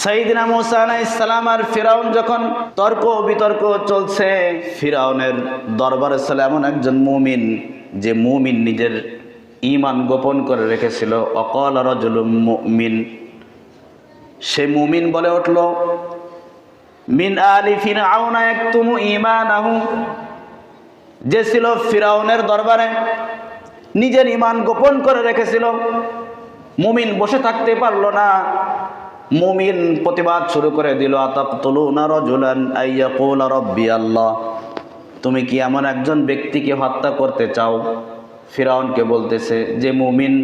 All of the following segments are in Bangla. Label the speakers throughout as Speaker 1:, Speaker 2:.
Speaker 1: সাইদিনা মুসা ইসলাম আর ফিরাউন যখন তর্ক বিতর্ক চলছে, ফিরাউনের দরবারে ছিল এমন একজন মুমিন যে মুমিন নিজের ইমান গোপন করে রেখেছিল। অকল রজুল মুমিন। সে মুমিন বলে উঠল, মিন আলি ফিরাউনা ইমান ইমানাহু যে ছিল ফিরাউনের দরবারে, নিজের ইমান গোপন করে রেখেছিল। মুমিন বসে থাকতে পারল না। মুমিন প্রতিবাদ শুরু করে দিল, আতাকতুলুনা রাজুলান আইয়াকুল রব্বি আল্লাহ। তুমি কি এমন একজন ব্যক্তিকে হত্যা করতে চাও? ফিরাউনকে বলতেছে যে, মুমিন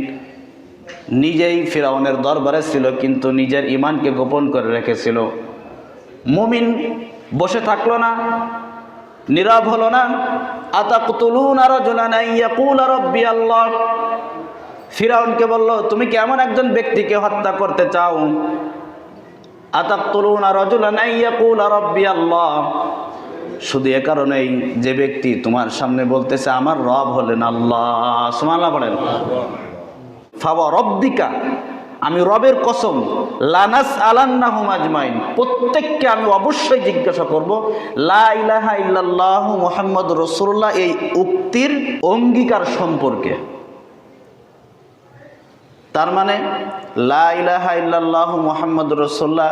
Speaker 1: নিজেই ফিরাউনের দরবারে ছিল, কিন্তু নিজের ইমানকে গোপন করে রেখেছিল। মুমিন বসে থাকল না, নীরব হলো না, আতাকতুলুনা রাজুলান আইয়াকুল রব্বি আল্লাহ। ফিরাউনকে বলল, তুমি কি এমন একজন ব্যক্তিকে হত্যা করতে চাও? আল্লাহ। শুধু এ কারণেই যে ব্যক্তি তোমার সামনে বলতেছে, আমার রব হলেন আল্লাহ। সুমাল্লাহ বলেন। ফাওয়া রব্বিকা, আমি রবের কসম লানাস আলান্নাহুম আজমাইন। প্রত্যেককে আমি অবশ্যই জিজ্ঞাসা করব, লা ইলাহা রসুল্লাহ এই উক্তির অঙ্গীকার সম্পর্কে। তার মানে লা ইলাহা ইল্লাল্লাহ মুহাম্মদ রসুল্লাহ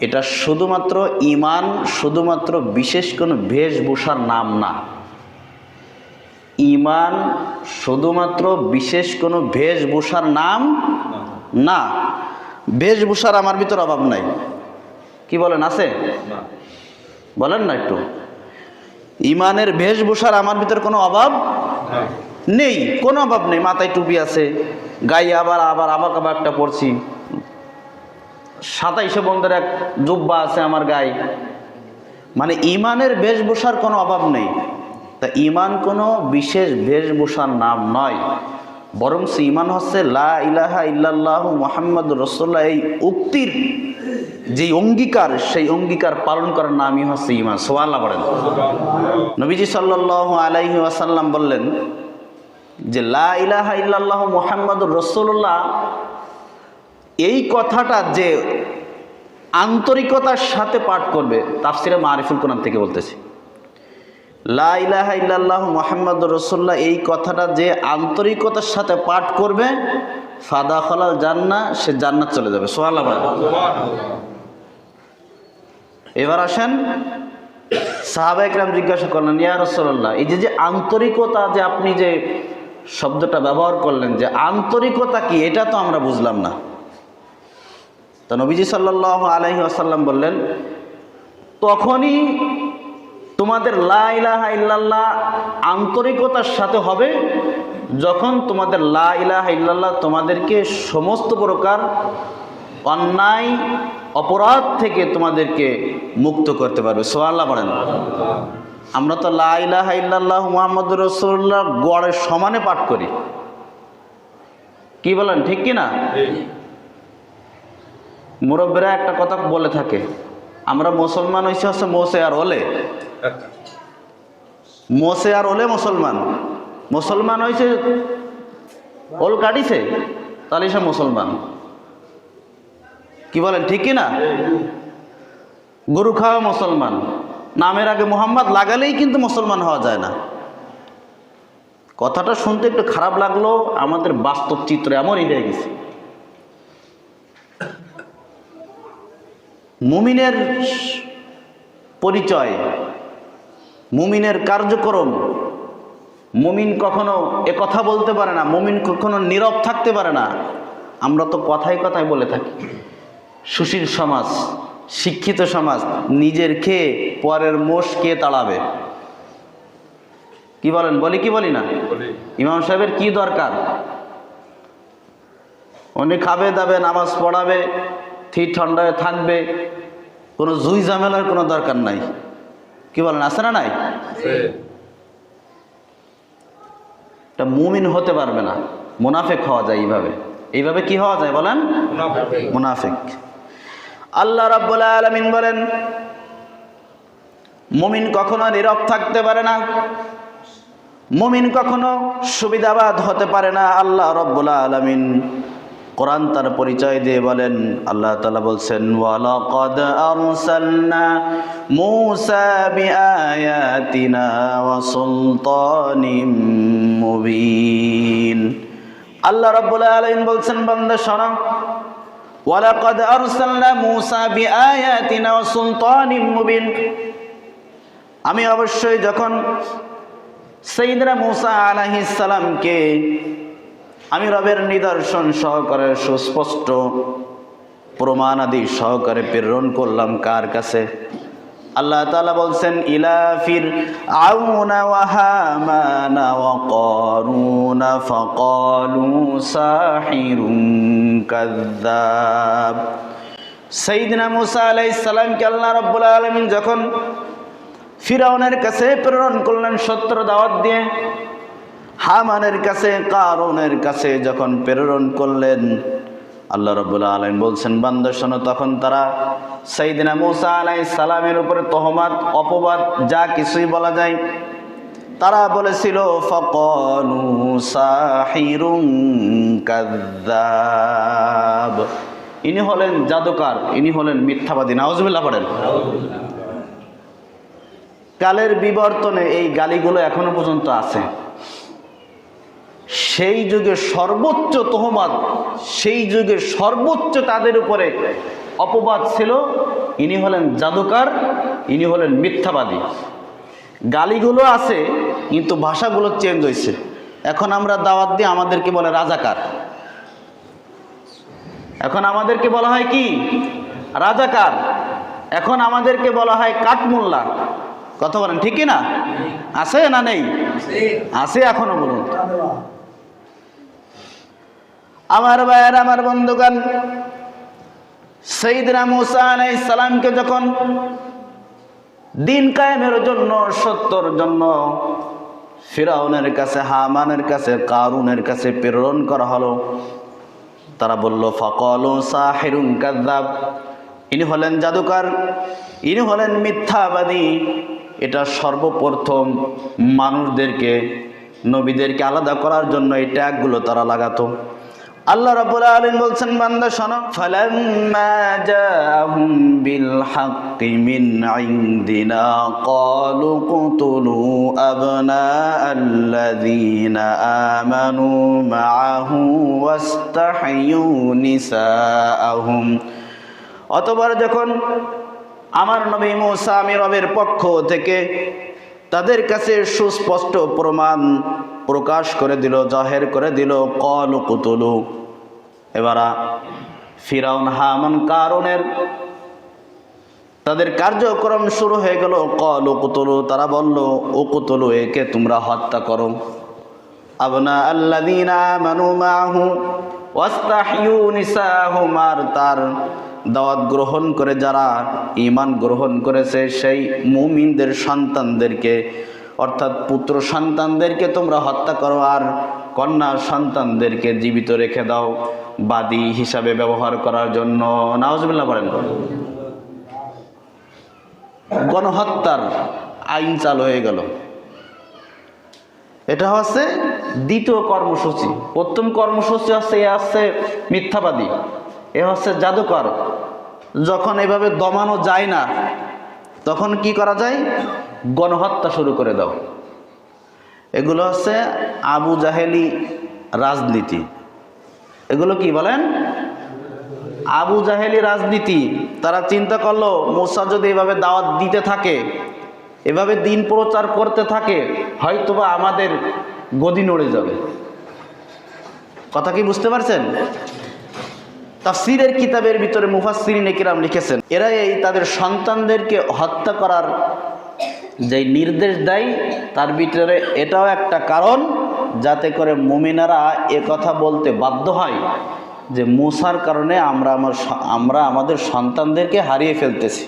Speaker 1: এটা শুধুমাত্র ইমান শুধুমাত্র বিশেষ কোনো বেশভূষার নাম না। ইমান শুধুমাত্র বিশেষ কোনো বেশভূষার নাম না। বেশভূষার আমার ভিতর অভাব নাই। কি বলেন আছে? বলেন না একটু। ইমানের বেশভূষার আমার ভিতর কোনো অভাব? নেই, কোনো অভাব নেই, মাথায় টুপি আছে, গায়ে আবার আবার আবার আবার একটা পড়ছি সাতাইশে বন্ধের এক জুব্বা আছে আমার গায়ে। মানে ইমানের বেশভূষার কোনো অভাব নেই। তা ইমান কোনো বিশেষ বেশভূষার নাম নয়। বরং সে ইমান হচ্ছে লা ইলাহা ইল্লাল্লাহ মোহাম্মদ রসোল্লাহ এই উক্তির যেই অঙ্গীকার, সেই অঙ্গীকার পালন করার নামই হচ্ছে ইমান। সোয়াল্লাহ বলেন। নবীজি সাল্লাহ আলাইহি ওয়াসাল্লাম বললেন যে লা ইলাহা ইল্লাল্লাহ মোহাম্মদ রসুল্লাহ এই কথাটা যে আন্তরিকতার সাথে পাঠ করবে, তাফসিরে মারিফুল কোরআন থেকে বলতেছি। লা ইলাহা ইল্লাল্লাহ মোহাম্মদ রসুল্লাহ এই কথাটা যে আন্তরিকতার সাথে পাঠ করবে ফাদা খালাল জান্না সে জান্নাত চলে যাবে। সোহাল্লাহ এবার আসেন সাহাবা একরাম জিজ্ঞাসা করলেন, ইয়া রসল্লাহ এই যে যে আন্তরিকতা যে আপনি যে শব্দটা ব্যবহার করলেন যে আন্তরিকতা কি, এটা তো আমরা বুঝলাম না। তো নবীজি সাল্লাহ আলহি আসাল্লাম বললেন, তখনই তোমাদের লা ইলাহা ইল্লাল্লাহ আন্তরিকতার সাথে হবে, যখন তোমাদের লা ইলাহা ইল্লাল্লাহ তোমাদেরকে সমস্ত প্রকার অন্যায়, অপরাধ থেকে তোমাদেরকে মুক্ত করতে পারবে। সোয়াল্লাহ বলেন। আমরা তো লা ইলাহা ইল্লাল্লাহ মুহাম্মদ রসুল্লাহ গড়ের সমানে পাঠ করি। কি বলেন, ঠিক কি না মুরব্বীরা একটা কথা বলে থাকে, আমরা মুসলমান হয়েছে হচ্ছে মোসে আর ওলে। মোসে আর ওলে মুসলমান। মুসলমান হয়েছে ওল কাটিছে, তাহলে সে মুসলমান। কি বলেন, ঠিক কি না গরু খাওয়া মুসলমান। নামের আগে মোহাম্মদ লাগালেই কিন্তু মুসলমান হওয়া যায় না। কথাটা শুনতে একটু খারাপ লাগল, আমাদের বাস্তব চিত্র এমনই হয়ে গেছে। মুমিনের পরিচয়, মুমিনের কার্যক্রম, মুমিন কখনো এ কথা বলতে পারে না, মুমিন কখনো নীরব থাকতে পারে না। আমরা তো কথায় কথায় বলে থাকি। সুশীল সমাজ। শিক্ষিত সমাজ নিজের খেয়ে পরের মোষ কে তাড়াবে? কি বলেন? বলি কি বলি না? ইমাম সাহেবের কি দরকার? উনি খাবে দাবে নামাজ পড়াবে ঠিক ঠান্ডায় থাকবে কোনো জুই ঝামেলার কোনো দরকার নাই। কি বলেন আছে না নাই? এটা মুমিন হতে পারবে না মুনাফেক হওয়া যায় এইভাবে। এইভাবে কি হওয়া যায় বলেন? মুনাফেক। আল্লাহ রাব্বুল আলামিন বলেন, মুমিন কখনো নীরব থাকতে পারে না, মুমিন কখনো সুবিধাবাদ হতে পারে না। আল্লাহ রব্বুল আলামিন কোরআন তার পরিচয় দিয়ে বলেন, আল্লাহ তালা বলছেন, ওয়ালাকাদ আরসালনা মূসা বিআয়াতিনা ওয়া সুলতানিম মুবিন। আল্লাহ রাব্বুল আলামিন বলছেন, বান্দা, শোনো ওয়ালাকাদ আরসালনা মূসা বিআয়াতিনা ওয়া সুলতানিম মুবিন। আমি অবশ্যই যখন সঈদরা মুসা আলাইহিস সালামকে আমি রবের নিদর্শন সহকারে সুস্পষ্ট প্রমাণাদি সহকারে প্রেরণ করলাম কার কাছে? আল্লাহ তাআলা বলছেন ইলাফির আউনা ওয়া হামানা ওয়া কারুনা ফাকালু সাহিরুন কাযযাব। সাইয়্যিদনা মুসা আলাইহিস সালামকে আল্লাহ রাব্বুল আলামিন যখন ফিরাউনের কাছে প্রেরণ করলেন সত্য দাওয়াত দিয়ে, হামানের কাছে কারণের কাছে যখন প্রেরণ করলেন, আল্লাহ রবুল্লা আলম বলছেন, বান্দা শোনো, তখন তারা সাইদিনা মুসা আলাই সালামের উপরে তহমাত, অপবাদ, যা কিছুই বলা যায়। তারা বলেছিল ফকলু সাহিরুং কাদ্দাব ইনি হলেন জাদুকার, ইনি হলেন মিথ্যাবাদী। নাউজুবিল্লাহ পড়েন। কালের বিবর্তনে এই গালিগুলো এখনও পর্যন্ত আছে। সেই যুগে সর্বোচ্চ তহমাত, সেই যুগে সর্বোচ্চ তাদের উপরে অপবাদ ছিল, ইনি হলেন জাদুকার, ইনি হলেন মিথ্যাবাদী। গালিগুলো আছে, কিন্তু ভাষাগুলো চেঞ্জ হয়েছে। এখন আমরা দাওয়াত দিয়ে আমাদেরকে বলে রাজাকার। এখন আমাদেরকে বলা হয় কি? রাজাকার। এখন আমাদেরকে বলা হয় কাঠমোল্লা। কথা বলেন ঠিকই না? আছে না নেই? আছে এখনও বলুন। আমার ভাইয়ের, আমার বন্ধুগণ সঈদনা মুসা আলাইহিস সালামকে যখন দিন কায়েমের জন্য সত্যর জন্য ফিরাউনের কাছে, হামানের কাছে, কারুনের কাছে প্রেরণ করা হলো, তারা বলল, ফকল সাহেরুন কাদ্দাব ইনি হলেন জাদুকার, ইনি হলেন মিথ্যাবাদী। এটা সর্বপ্রথম মানুষদেরকে, নবীদেরকে আলাদা করার জন্য এই ট্যাগগুলো তারা লাগাতো। আল্লাহ রাব্বুল আলামিন বলছেন, বান্দা, শোনো। বিল মিন আমানু অতবার যখন আমার নবী মুসা আমি রবের পক্ষ থেকে তাদের কাছে সুস্পষ্ট প্রমাণ প্রকাশ করে দিল, জাহের করে দিল, কল কুতুলু। এবার ফিরাউন হামান কারণের তাদের কার্যক্রম শুরু হয়ে গেল, কল কুতুলু। তারা বলল, ও কুতুলু, একে তোমরা হত্যা করো। আবনা আল্লাদিনা মানু মাহু, ওয়াস্তাহিউ নিসাহুম আর তার দাওয়াত গ্রহণ করে, যারা ইমান গ্রহণ করেছে, সেই মুমিনদের সন্তানদেরকে অর্থাৎ পুত্র সন্তানদেরকে তোমরা হত্যা করো আর কন্যা সন্তানদেরকে জীবিত রেখে দাও বাদী হিসাবে ব্যবহার করার জন্য। নাওজবিল্লা বলেন গণহত্যার আইন চালু হয়ে গেল। এটা হচ্ছে দ্বিতীয় কর্মসূচি। প্রথম কর্মসূচি হচ্ছে, এ হচ্ছে মিথ্যাবাদী। এ হচ্ছে জাদুকর। যখন এভাবে দমানো যায় না তখন কি করা যায়? গণহত্যা শুরু করে দাও। এগুলো হচ্ছে আবু জাহেলি রাজনীতি। এগুলো কি বলেন? আবু জাহেলি রাজনীতি। তারা চিন্তা করল, মোসা যদি এভাবে দাওয়াত দিতে থাকে, এভাবে দিন প্রচার করতে থাকে, হয়তোবা আমাদের গদি নড়ে যাবে। কথা কি বুঝতে পারছেন? তাফসিরের কিতাবের ভিতরে মুফাসসিরিন নেকিরাম লিখেছেন এরা এই তাদের সন্তানদেরকে হত্যা করার যে নির্দেশ দেয়, তার ভিতরে এটাও একটা কারণ যাতে করে মুমিনারা এ কথা বলতে বাধ্য হয় যে মুসার কারণে আমরা আমার আমরা আমাদের সন্তানদেরকে হারিয়ে ফেলতেছি।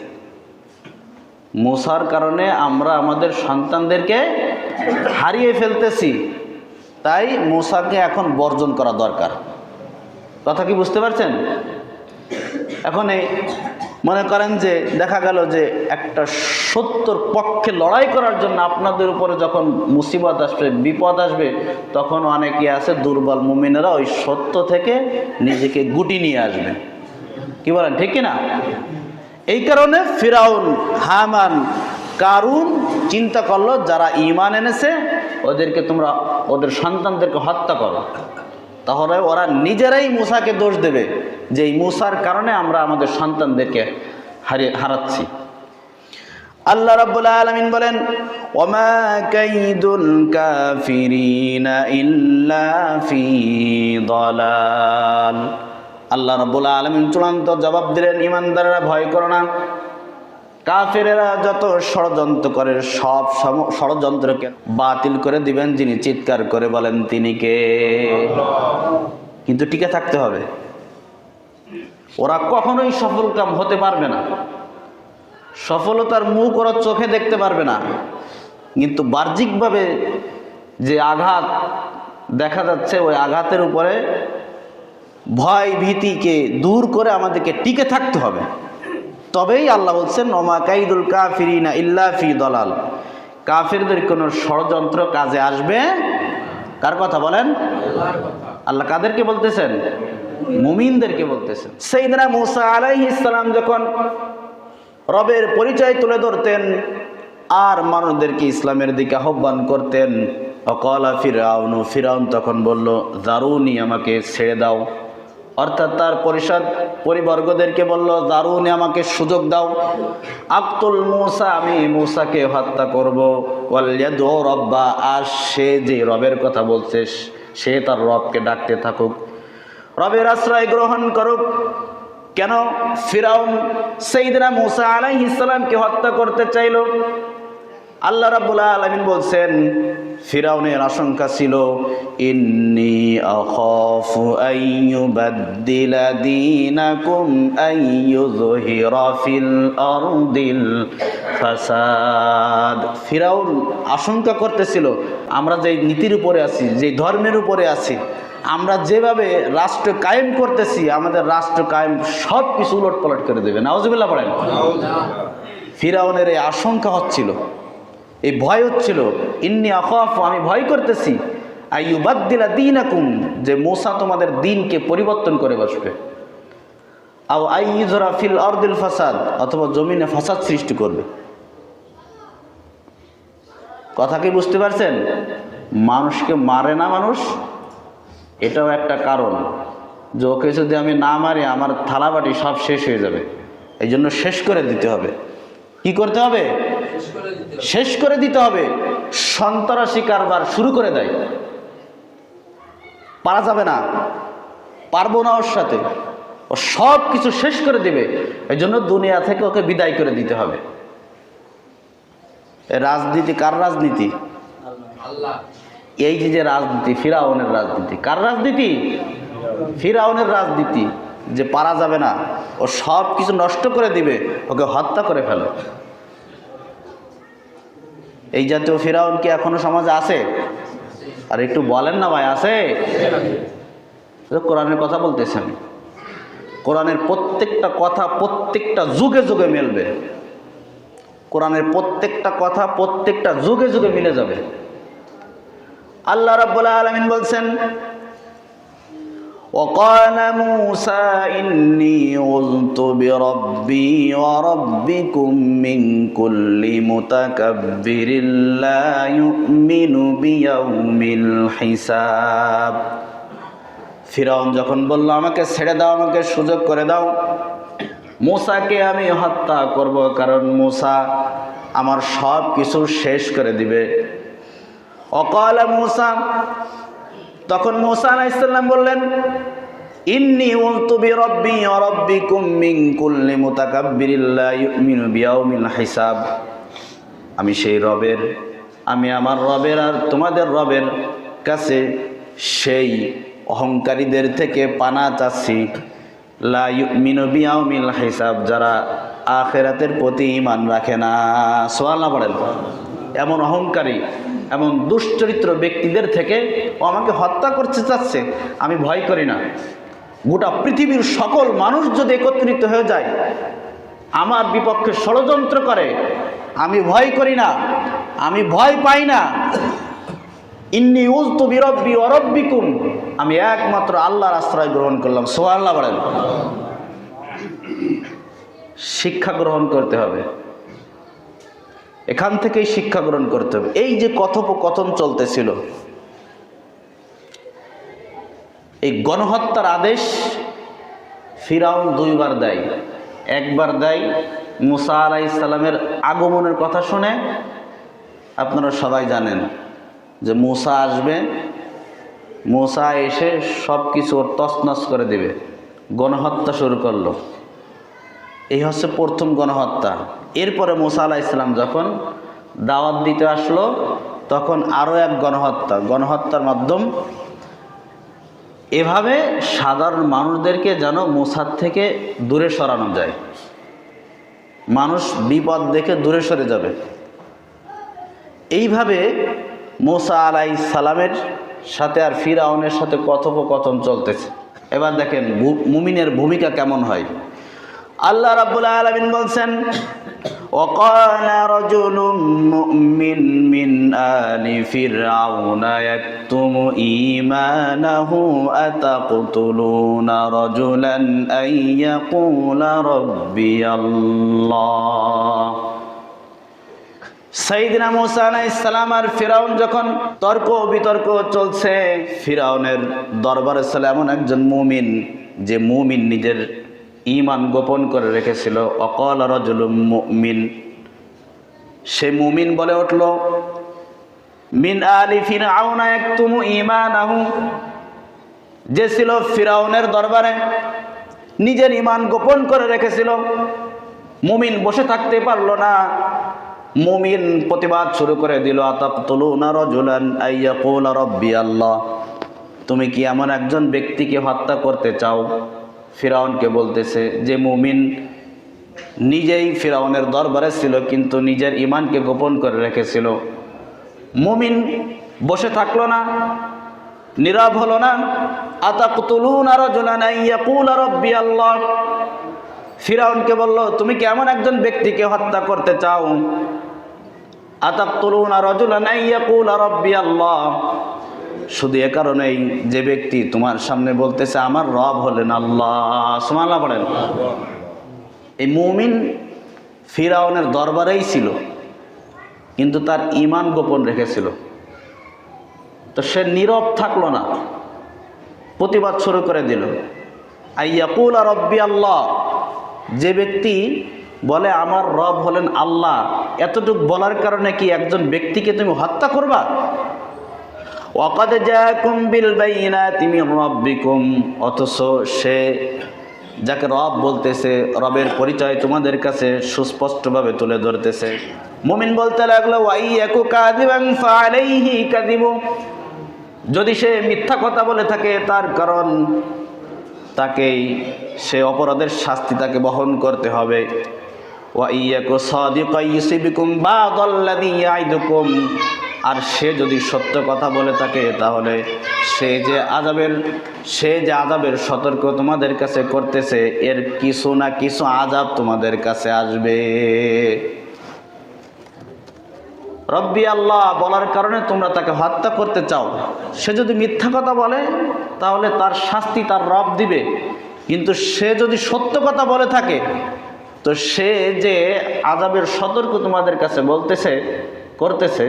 Speaker 1: মুসার কারণে আমরা আমাদের সন্তানদেরকে হারিয়ে ফেলতেছি, তাই মুসাকে এখন বর্জন করা দরকার। কথা কি বুঝতে পারছেন? এখন এই মনে করেন যে দেখা গেল যে একটা সত্যর পক্ষে লড়াই করার জন্য আপনাদের উপরে যখন মুসিবত আসবে, বিপদ আসবে, তখন অনেকে আছে দুর্বল মুমিনেরা ওই সত্য থেকে নিজেকে গুটি নিয়ে আসবে। কি বলেন, ঠিক না এই কারণে ফিরাউন, হামান, কারুন চিন্তা করল, যারা ইমান এনেছে, ওদেরকে তোমরা, ওদের সন্তানদেরকে হত্যা করো। তাহলে ওরা নিজেরাই মুসাকে দোষ দেবে যে এই মুসার কারণে আমরা আমাদের সন্তানদেরকে হারিয়ে হারাচ্ছি। আল্লাহ রাব্বুল আলামিন বলেন, ওমা কাইদুল কাফিরিনা ইল্লা ফি দালাল। আল্লাহ রাব্বুল আলামিন চূড়ান্ত জবাব দিলেন ইমানদারেরা ভয় করো না। কাফেরেরা যত ষড়যন্ত্র করে, সব ষড়যন্ত্রকে বাতিল করে দিবেন যিনি চিৎকার করে বলেন তিনি কে? কিন্তু টিকে থাকতে হবে। ওরা কখনোই সফল কাম হতে পারবে না। সফলতার মুখ ওরা চোখে দেখতে পারবে না। কিন্তু বাহ্যিকভাবে যে আঘাত দেখা যাচ্ছে, ওই আঘাতের উপরে ভয় ভীতিকে দূর করে আমাদেরকে টিকে থাকতে হবে। তবেই আল্লাহ বলছেন, ওমা কাইদুল কাফিরিনা ইল্লা ফি দলাল। কাফিরদের কোনো ষড়যন্ত্র কাজে আসবে? কার কথা বলেন? আল্লাহ কাদেরকে বলতেছেন? মুমিনদেরকে বলতেছেন। সেইদিনা মুসা আলাইহিস ইসলাম যখন রবের পরিচয় তুলে ধরতেন, আর মানুষদেরকে ইসলামের দিকে আহ্বান করতেন, অকলা ফিরাউন ফিরাউন তখন বলল দারুনি আমাকে ছেড়ে দাও। অর্থাৎ তার পরিষদ পরিবর্গদেরকে বলল দারুনি আমাকে সুযোগ দাও। আক্তুল মূসা, আমি মূসাকে হত্যা করব। রব্বা, আর সে যে রবের কথা বলছে, সে তার রবকে ডাকতে থাকুক। রবের আশ্রয় গ্রহণ করুক। কেন? ফিরাউন সেইদিনা মুসা আলাইহিস ইসলামকে হত্যা করতে চাইল। আল্লাহ রাব্বুল আলামিন বলছেন ফিরাউনের আশঙ্কা ছিল ইন্নি আখাফু আইয়ুবাদদিলা দীনাকুম আইয়ুযহিরা ফিল আরদিল ফাসাদ। ফিরাউন আশঙ্কা করতেছিল আমরা যে নীতির উপরে আছি যে ধর্মের উপরে আছি আমরা যেভাবে রাষ্ট্র কায়েম করতেছি আমাদের রাষ্ট্র কায়েম সব কিছু উলট পালট করে দেবে। নাওজবিল্লা পড়েন। ফিরাউনের এই আশঙ্কা হচ্ছিল এই ভয় হচ্ছিল, ইন্নি আখাফ, আমি ভয় করতেছি। আইয়ুবাদ্দিলা দিনাকুম, যে মোসা তোমাদের দিনকে পরিবর্তন করে বসবে। আও আইজরা ফিল অর্দিল ফাসাদ, অথবা জমিনে ফাসাদ সৃষ্টি করবে। কথা কি বুঝতে পারছেন? মানুষকে মারে না মানুষ? এটাও একটা কারণ। যে ওকে যদি আমি না মারি, আমার থালাবাটি সব শেষ হয়ে যাবে। এই জন্য শেষ করে দিতে হবে। কি করতে হবে? শেষ করে দিতে হবে। সন্ত্রাসী কারবার শুরু করে দেয়। পারা যাবে না। পারব না ওর সাথে। ও সব কিছু শেষ করে দিবে। এই জন্য দুনিয়া থেকে ওকে বিদায় করে দিতে হবে। রাজনীতি কার রাজনীতি? এই যে যে রাজনীতি, ফিরাউনের রাজনীতি, কার রাজনীতি? ফিরাউনের রাজনীতি। যে পারা যাবে না, ও সব কিছু নষ্ট করে দিবে, ওকে হত্যা করে ফেলো। এই জাতীয় ফিরাউন কি এখনও সমাজে আছে? আর একটু বলেন না ভাই, আছে? কোরআনের কথা বলতেছি আমি কোরআনের প্রত্যেকটা কথা প্রত্যেকটা যুগে যুগে মিলবে। কোরআনের প্রত্যেকটা কথা প্রত্যেকটা যুগে যুগে মিলে যাবে। আল্লাহ রাব্বুল আলামিন বলছেন وقال موسى إني عذت بربي وربكم من كل متكبر لا يؤمن بيوم الحساب ফিরাউন যখন বলল আমাকে ছেড়ে দাও আমাকে সুযোগ করে দাও মোসাকে আমি হত্যা করব কারণ মোসা আমার সব কিছু শেষ করে দিবে অকাল মোসা তখন মোসা বললেন রব্বি অরব্বিকুম মিন কুল্লি আমি সেই রবের, আমি আমার রবের আর তোমাদের রবের কাছে সেই অহংকারীদের থেকে পানা চাচ্ছি। লা বিয়াউমিল হিসাব, যারা আখেরাতের প্রতি ইমান রাখে না। সোয়াল না পড়েন এমন অহংকারী এমন দুশ্চরিত্র ব্যক্তিদের থেকে ও আমাকে হত্যা করতে চাচ্ছে, আমি ভয় করি না। গোটা পৃথিবীর সকল মানুষ যদি একত্রিত হয়ে যায়, আমার বিপক্ষে ষড়যন্ত্র করে, আমি ভয় করি না, আমি ভয় পাই না। ইন্নি উজতু বিরব্বি অরব্বিকুম আমি একমাত্র আল্লাহর আশ্রয় গ্রহণ করলাম। সোয়াল্লাহ বলেন। শিক্ষা গ্রহণ করতে হবে। এখান থেকেই শিক্ষা গ্রহণ করতে হবে। এই যে কথোপকথন চলতেছিল, এই গণহত্যার আদেশ ফিরাউন দুইবার দেয়। একবার দেয়, মুসা আলাই ইসলামের আগমনের কথা শুনে। আপনারা সবাই জানেন যে মুসা আসবে, মুসা এসে সব কিছু ওর তছনছ করে দেবে। গণহত্যা শুরু করল। এই হচ্ছে প্রথম গণহত্যা। এরপরে মুসা আলাহ ইসলাম যখন দাওয়াত দিতে আসলো, তখন আরও এক গণহত্যা। গণহত্যার মাধ্যম এভাবে সাধারণ মানুষদেরকে যেন মোসাদ থেকে দূরে সরানো যায়। মানুষ বিপদ দেখে দূরে সরে যাবে। এইভাবে মোসা আলাই সালামের সাথে আর ফিরাউনের সাথে কথোপকথন চলতেছে। এবার দেখেন মুমিনের ভূমিকা কেমন হয়? আল্লাহ রাব্বুল আলামিন বলছেন وقال رجل مؤمن من آل فرعون يكتم إيمانه أتقتلون رجلا أن يقول ربي الله সাইদিনা মুসা আলাইসালাম আর ফিরাউন যখন তর্ক বিতর্ক চলছে ফিরাউনের দরবারে ছিল এমন একজন মুমিন যে মুমিন নিজের ইমান গোপন করে রেখেছিল। অকল রজুল মুমিন। সে মুমিন বলে উঠল, মিন আলি ফির আউনা এক তুমু ইমান ইমানাহু যে ছিল ফিরাউনের দরবারে, নিজের ইমান গোপন করে রেখেছিল। মুমিন বসে থাকতে পারল না। মুমিন প্রতিবাদ শুরু করে দিল আল্লাহ। তুমি কি এমন একজন ব্যক্তিকে হত্যা করতে চাও? ফিরাউনকে বলতেছে যে, মুমিন নিজেই ফিরাউনের দরবারে ছিল, কিন্তু নিজের ইমানকে গোপন করে রেখেছিল। মুমিন বসে থাকল না, নীরব হলো না। আতাকতুলুনা আইয়াকুল রব্বি আল্লাহ। ফিরাউনকে বলল, তুমি কি এমন একজন ব্যক্তিকে হত্যা করতে চাও? রাজুলান আইয়াকুল রব্বি আল্লাহ। শুধু এ কারণেই যে ব্যক্তি তোমার সামনে বলতেছে, আমার রব হলেন আল্লাহ। সুমাল্লাহ পড়েন এই মুমিন ফিরাউনের দরবারেই ছিল, কিন্তু তার ইমান গোপন রেখেছিল। তো সে নীরব থাকল না। প্রতিবাদ শুরু করে দিল। আইয়াকুল আর রব্বি আল্লাহ। যে ব্যক্তি বলে, আমার রব হলেন আল্লাহ, এতটুক বলার কারণে কি একজন ব্যক্তিকে তুমি হত্যা করবা? ওয়াকাদ জাকুম বিল বাইনাতি মির রাব্বিকুম। অথচ সে যাকে রব বলতেছে, রবের পরিচয় তোমাদের কাছে সুস্পষ্টভাবে তুলে ধরতেছে। মুমিন বলতে লাগল ওয়াই ইয়াকু কাযিবান ফালাইহি যদি সে মিথ্যা কথা বলে থাকে, তার কারণ তাকেই, সে অপরাধের শাস্তি তাকে বহন করতে হবে। ওয়াইয়াকু ইউসিবিকুম বাদাল্লাযী ইয়াইদুকুম। আর সে যদি সত্য কথা বলে থাকে, তাহলে সে যে আজাবের সে যে আজাবের সতর্ক তোমাদের কাছে করতেছে, এর কিছু না কিছু আজাব তোমাদের কাছে আসবে। রব্বি আল্লাহ, বলার কারণে তোমরা তাকে হত্যা করতে চাও। সে যদি মিথ্যা কথা বলে, তাহলে তার শাস্তি তার রব দিবে। কিন্তু সে যদি সত্য কথা বলে থাকে, তো সে যে আজাবের সতর্ক তোমাদের কাছে বলতেছে, করতেছে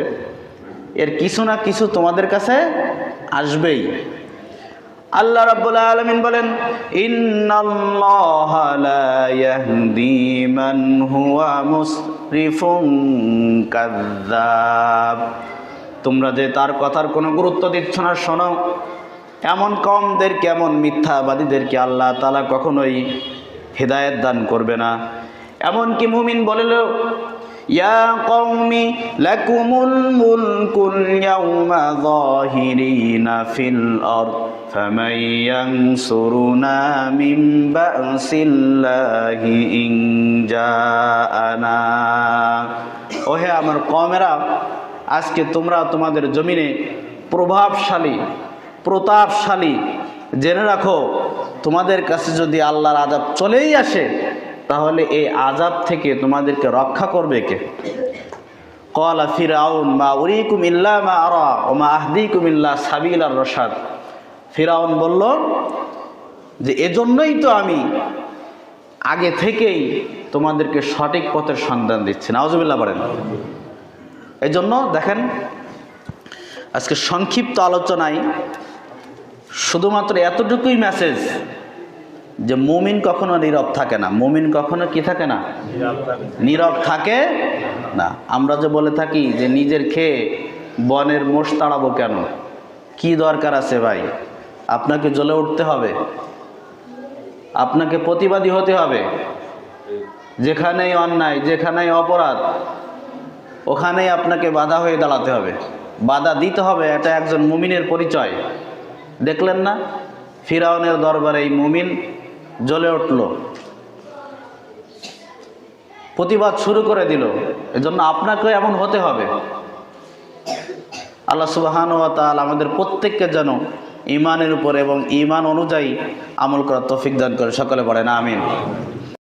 Speaker 1: এর কিছু না কিছু তোমাদের কাছে আসবেই। আল্লাহ রাব্বুল আলামিন বলেন, ইন্নাল্লাহা লা ইয়াহদি মান হুয়া মুসরিফুন কাযযাব। তোমরা যে তার কথার কোনো গুরুত্ব দিচ্ছ না, শোনো। এমন কমদেরকে এমন মিথ্যাবাদীদেরকে আল্লাহ তাআলা কখনোই হেদায়েত দান করবে না। এমনকি মুমিন বলিল ইয়া কওমি লাকুমুল মুলকুল ইয়াউমা যাহিরিনা ফিল আরদ ফামান ইয়ানসুরুনা মিন বাসিল্লাহি ইন জাআনা ওহে আমার কমেরা, আজকে তোমরা তোমাদের জমিনে প্রভাবশালী, প্রতাপশালী, জেনে রাখো, তোমাদের কাছে যদি আল্লাহর আজাব চলেই আসে তাহলে এই আজাব থেকে তোমাদেরকে রক্ষা করবে কে? কলা ফিরাউন, মা উরিকুম ইল্লা মা আরা ও মা আহদিকুম ইল্লা সাবিল আর রসাদ ফিরাউন বলল, যে এজন্যই তো আমি আগে থেকেই তোমাদেরকে সঠিক পথের সন্ধান দিচ্ছি। নাওজবিল্লা বলেন এই জন্য দেখেন, আজকে সংক্ষিপ্ত আলোচনায় শুধুমাত্র এতটুকুই মেসেজ যে মুমিন কখনো নীরব থাকে না। মুমিন কখনো কি থাকে না? নীরব থাকে না। আমরা যে বলে থাকি যে নিজের খেয়ে বনের মোষ তাড়াবো কেন? কি দরকার আছে ভাই? আপনাকে জ্বলে উঠতে হবে। আপনাকে প্রতিবাদী হতে হবে। যেখানেই অন্যায়, যেখানেই অপরাধ, ওখানেই আপনাকে বাধা হয়ে দাঁড়াতে হবে। বাধা দিতে হবে, এটা একজন মুমিনের পরিচয়। দেখলেন না? ফিরাউনের দরবারে এই মুমিন জ্বলে উঠল। প্রতিবাদ শুরু করে দিল। এজন্য আপনাকে এমন হতে হবে। আল্লাহ সুবাহান ওয়া তাল আমাদের প্রত্যেককে যেন ইমানের উপর এবং ইমান অনুযায়ী আমল করার তৌফিক দান করে। সকলে পড়ে না আমিন।